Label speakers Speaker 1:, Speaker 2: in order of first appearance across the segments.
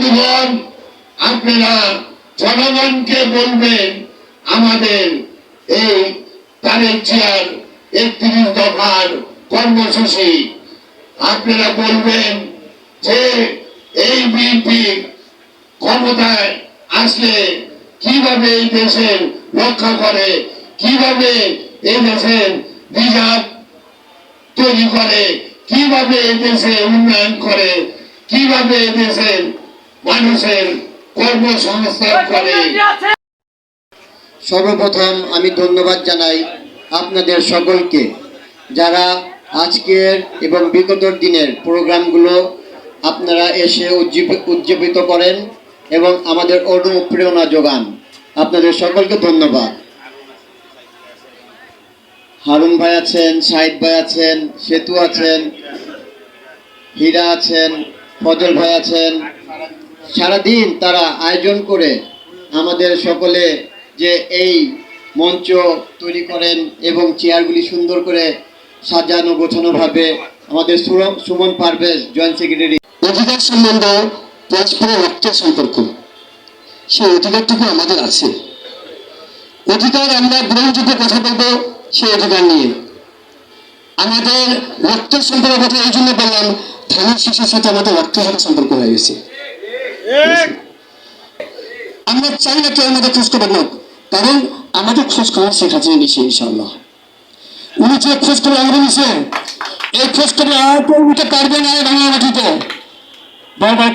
Speaker 1: বন্ধুগণ, আপনারা জনগণকে বলবেন, আমাদের এই তারেক জিয়ার একত্রিশ দফার কর্মসূচি। আপনারা বলবেন যে এই বিএনপি ক্ষমতায় আসলে কীভাবে এই দেশের রক্ষা করে, কীভাবে এই দেশের রিজার্ভ তৈরি করে, কীভাবে এই দেশে উন্নয়ন করে, কীভাবে এই দেশের মানুষের কর্মসংস্থান করে।
Speaker 2: সর্বপ্রথম আমি ধন্যবাদ জানাই আপনাদের সকলকে যারা আজকের এবং বিগত দিনের প্রোগ্রামগুলো আপনারা এসে উজ্জীব- উজ্জীবিত করেন এবং আমাদের অনুপ্রেরণা যোগান। আপনাদের সকলকে ধন্যবাদ। হারুন ভাই আছেন সাইদ ভাই আছেন সেতু আছেন হীরা আছেন ফজল ভাই আছেন সারাদিন তারা আয়োজন করে আমাদের সকলে যে এই মঞ্চ তৈরি করেন এবং চেয়ারগুলি সুন্দর করে সাজানো, গোছানোভাবে আমাদের সুমন পারভেজ, জয়েন্ট সেক্রেটারি।
Speaker 3: অধিকার সম্বন্ধ পরস্পরের রক্তের সম্পর্ক। সেই অধিকারটুকু আমাদের আছে। অধিকার আমরা গ্রহণযোগ্য কথা বলব সেই অধিকার নিয়ে। আমাদের রক্তের সম্পর্কের কথা এই জন্য বললাম, ধানের শিশুর সাথে আমাদের রক্তের সাথে সম্পর্ক হয়ে গেছে। আমরা চাই না কেউ আমাদের খোঁজ খবর হোক কারণ আমাদের খোঁজ খবর শেখ হাসিনা নিচ্ছে ইনশাআল্লাহ। উনি যে খোঁজ খবর আমাদের নিচ্ছে এই খোঁজ খবর আর কেউ নিতে পারবে না বাংলা মাটিতে। বাবা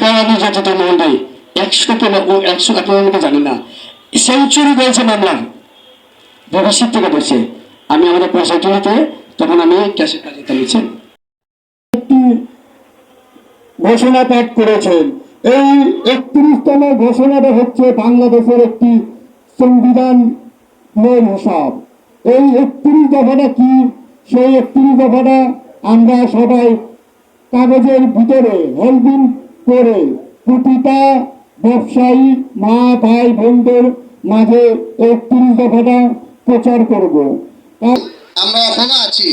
Speaker 3: যতটা একশো কেন ও একশো আপনার জানি না সেঞ্চুরি বলছে মামলার ভবিষ্যৎ থেকে বলছে আমি আমাদের পয়সাটি নিতে তখন আমি ক্যাশের কাজে
Speaker 4: একটি ঘোষণা পাঠ করেছেন এই একত্রিশতম ঘোষণাটা হচ্ছে বাংলাদেশের একটি সংবিধান হিসাব। এই একত্রিশ দফাটা কি? সেই একত্রিশ দফাটা আমরা সবাই কাগজের ভিতরে হেলবিন করে প্রতিটা ব্যবসায়ী মা, ভাই, বোনদের মাঝে একত্রিশ দফাটা প্রচার করব।
Speaker 3: আমরা এখনও আছি।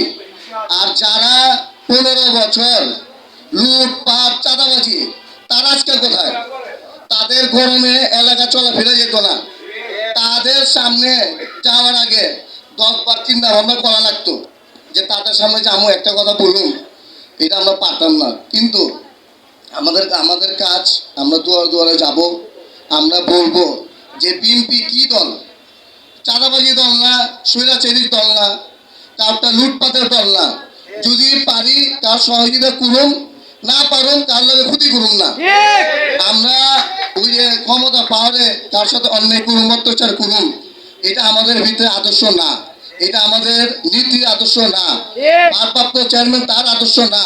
Speaker 3: আর যারা পনেরো বছর লুটপাট, চাঁদাবাজি তারা আজকে কোথায়? তাদের গরমে এলাকা চলাফেরা যেত না। তাদের সামনে যাওয়ার আগে দশ বার চিন্তা ভাবনা করা লাগতো যে তাদের সামনে যাব একটা কথা বলুন, এটা আমরা পারতাম না। কিন্তু আমাদের আমাদের কাজ, আমরা দুয়ারে দুয়ারে যাব, আমরা বলব যে বিএনপি কি দল? চাঁদাবাজি দল না, স্বৈরাচারী দল না, কাউটা লুটপাতের দল না। যদি পারি কার সহযোগিতা করুন না পারুন কার লগে ক্ষতি করুন না। আমরা ওই যে ক্ষমতা পাওয়ারে কার সাথে অন্যায় করুন অত্যাচার করুন এটা আমাদের ভিতরে আদর্শ না। এটা আমাদের নীতির আদর্শ না। ভারপ্রাপ্ত চেয়ারম্যান তার আদর্শ না।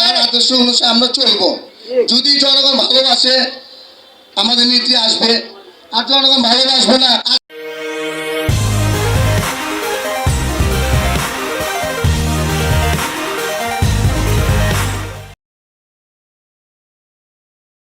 Speaker 3: তার আদর্শ অনুসারে আমরা চলবো। যদি জনগণ ভালোবাসে আমাদের নীতি আসবে। আর জনগণ ভালোবাসবে না